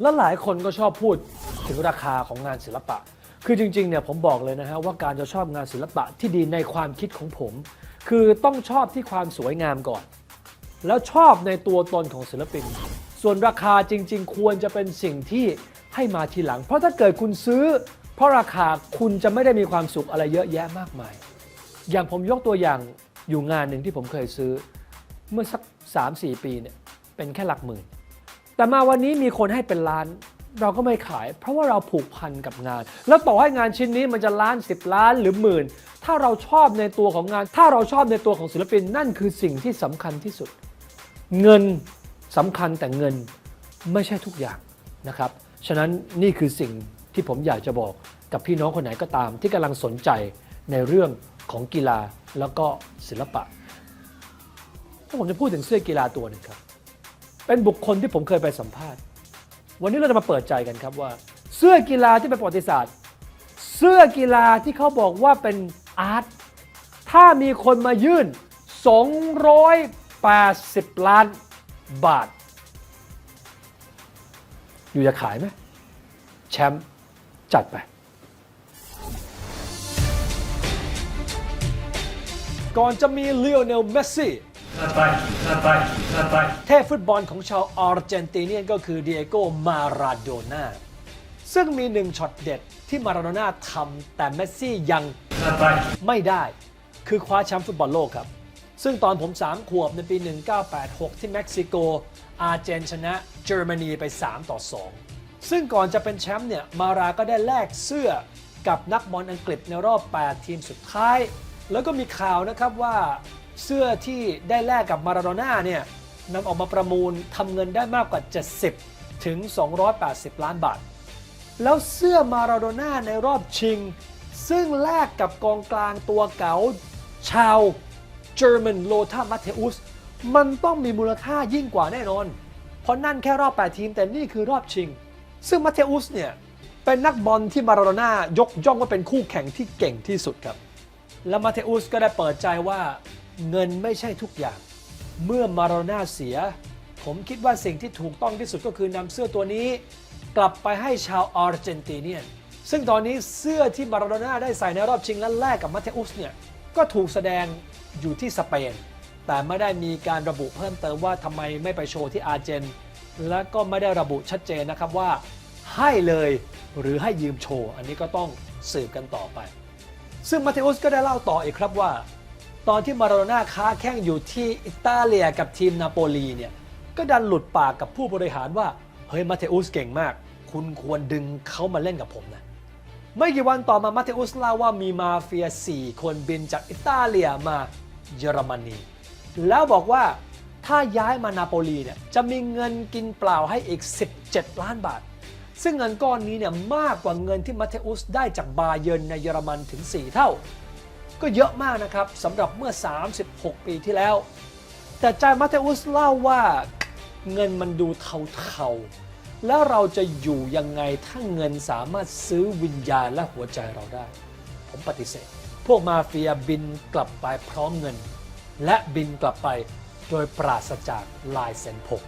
แล้วหลายคนก็ชอบพูดถึงราคาของงานศิลปะ คือจริงๆเนี่ยผมบอกเลยนะฮะว่าการจะชอบงานศิลปะที่ดีในความคิดของผม คือต้องชอบที่ความสวยงามก่อน แล้วชอบในตัวตนของศิลปิน ส่วนราคาจริง ๆ ควรจะเป็นสิ่งที่ให้มาทีหลัง เพราะถ้าเกิดคุณซื้อ เพราะราคาคุณจะไม่ได้มีความสุขอะไรเยอะแยะมากมาย อย่างผมยกตัวอย่างอยู่งานหนึ่งที่ผมเคยซื้อ เมื่อสัก 3-4 ปีเนี่ยเป็นแค่หลักหมื่น แต่มาวันนี้มีคนให้เป็นล้าน เราก็ไม่ขาย เพราะว่าเราผูกพันกับงาน แล้วต่อให้งานชิ้นนี้มันจะล้าน 10 ล้านหรือหมื่น ถ้าเราชอบในตัวของงาน ถ้าเราชอบในตัวของศิลปินนั่นคือสิ่งที่สำคัญที่สุด เงินสำคัญแต่เงินไม่ใช่ทุกอย่างนะครับ ฉะนั้นนี่คือสิ่งที่ผมอยากจะบอกกับพี่น้องคนไหนก็ตาม ที่กำลังสนใจในเรื่องของกีฬาแล้วก็ศิลปะถ้าผมจะพูดถึงเสื้อกีฬาตัวหนึ่งครับ เป็นบุคคลที่ผมเคยไปสัมภาษณ์ วันนี้เราจะมาเปิดใจกันครับว่า เสื้อกีฬาที่เป็นประวัติศาสตร์ เสื้อกีฬาที่เขาบอกว่าเป็นอาร์ตถ้ามีคนมายื่น 280 ล้านบาท อยู่จะขายไหมแชมป์จัดไป ก่อนจะมีลีโอเนลเมสซี่ เทพฟุตบอลของชาวอาร์เจนติเนียนก็คือเดียโก้มาราโดน่าซึ่งมีหนึ่งช็อตเด็ดที่มาราโดน่าทำแต่เมสซี่ยังไม่ได้ คือคว้าแชมป์ฟุตบอลโลกครับ ซึ่งตอนผม 3 ขวบในปี 1986 ที่เม็กซิโก อาร์เจนชนะเยอรมนีไป 3 ต่อ 2 ซึ่งก่อนจะเป็นแชมป์เนี่ย มาราก็ได้แลกเสื้อกับนักบอลอังกฤษในรอบ 8 ทีมสุดท้าย แล้วก็มีข่าวนะครับว่า เสื้อที่ได้แลกกับมาราโดน่าเนี่ยนำออกมาประมูลทำเงินได้มากกว่า 70 ถึง 280 ล้านบาท แล้วเสื้อมาราโดน่าในรอบชิง ซึ่งแลกกับกองกลางตัวเก๋าชาวเยอรมันโลธามาเทอุสมันต้องมีมูลค่ายิ่งกว่าแน่นอน เพราะนั่นแค่รอบ 8 ทีมแต่นี่คือรอบชิง ซึ่งมาเทอุสเนี่ยเป็นนักบอลที่มาราโดน่ายกย่องว่าเป็นคู่แข่งที่เก่งที่สุดครับ และมาเทอุสก็ได้เปิดใจว่า เงินไม่ใช่ทุกอย่าง เมื่อมาราโดน่าเสีย ผมคิดว่าสิ่งที่ถูกต้องที่สุดก็คือนำเสื้อตัวนี้ กลับไปให้ชาวอาร์เจนติเนียน ซึ่งตอนนี้เสื้อที่มาราโดน่าได้ใส่ในรอบชิงและแลกกับมาเทอุสเนี่ยก็ถูกแสดงอยู่ที่สเปน แต่ไม่ได้มีการระบุเพิ่มเติมว่าทำไมไม่ไปโชว์ที่อาร์เจน และก็ไม่ได้ระบุชัดเจนนะครับว่า ให้เลยหรือให้ยืมโชว์ อันนี้ก็ต้องสืบกันต่อไป ซึ่งมาเทอุสก็ได้เล่าต่ออีกครับว่า ตอนที่มาราโดน่าค้าแข้งอยู่ที่อิตาเลียกับทีมนาโปลีเนี่ยก็ดันหลุดปากกับผู้บริหารว่า เฮ้ย มาเทอุสเก่งมาก คุณควรดึงเขามาเล่นกับผมนะ ไม่กี่วันต่อมามาเทอุสเล่าว่ามีมาเฟีย 4 คนบินจากอิตาเลียมาเยอรมนี แล้วบอกว่าถ้าย้ายมานาโปลีเนี่ยจะมีเงินกินเปล่าให้อีก 17 ล้านบาท ซึ่งเงินก้อนนี้เนี่ยมากกว่าเงินที่มาเทอุสได้จากบาเยิร์นในเยอรมันถึง 4 เท่า ก็เยอะมากนะครับสำหรับเมื่อ 36 ปีที่แล้ว แต่จายมาเทอุสเล่าว่าเงินมันดูเทาๆ แล้วเราจะอยู่ยังไงถ้าเงินสามารถซื้อวิญญาณและหัวใจเราได้ ผมปฏิเสธ พวกมาเฟียบินกลับไปพร้อมเงิน และบินกลับไปโดยปราศจากลายเซ็นผม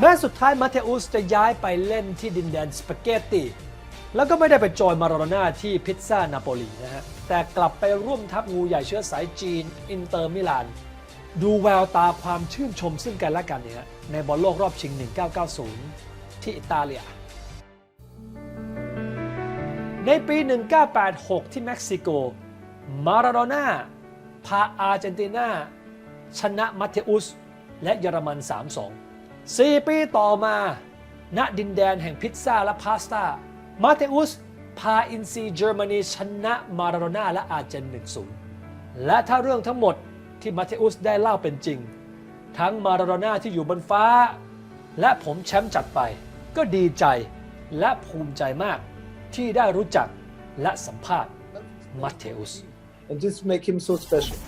แม้สุดท้ายมาเทอุสจะย้ายไปเล่นที่ดินแดนสปาเกตตี แล้วก็ไม่ได้ไปจอยมาราโดน่าที่พิซซ่านาโปลีนะฮะ แต่กลับไปร่วมทัพงูใหญ่เชื้อสายจีน อินเตอร์มิลาน ดูแววตาความชื่นชมซึ่งกันและกันเนี่ยในบอลโลกรอบชิง 1990 ที่อิตาเลีย ในปี 1986 ที่เม็กซิโก มาราโดน่าพาอาร์เจนตินาชนะมาเทอุส และเยอรมัน 3-2 4 ปีต่อมา ณดินแดนแห่งพิซซ่าและพาสต้า มาเทอุสพาอินซีเยอรมนีชนะมาราโดน่าและอาร์เจน 1-0 และถ้าเรื่องทั้งหมดที่มาเทอุสได้เล่าเป็นจริง ทั้งมาราโดน่าที่อยู่บนฟ้า และผมแชมป์จัดไป ก็ดีใจและภูมิใจมากที่ได้รู้จักและสัมภาษณ์มาเทอุส and just make him so special.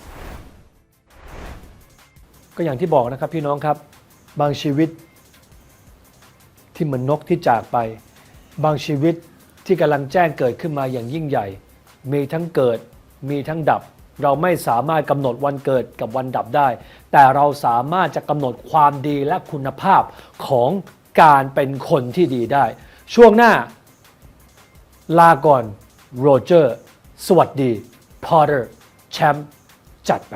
ก็อย่างที่บอกนะครับพี่น้องครับ บางชีวิตที่เหมือนนกที่จากไป บางชีวิตที่กำลังแจ้งเกิดขึ้นมาอย่างยิ่งใหญ่ มีทั้งเกิดมีทั้งดับ เราไม่สามารถกำหนดวันเกิดกับวันดับได้ แต่เราสามารถจะกำหนดความดีและคุณภาพของการเป็นคนที่ดีได้ ช่วงหน้า ลาก่อนโรเจอร์ สวัสดีพอ t เตอร์แชมป์จัดไป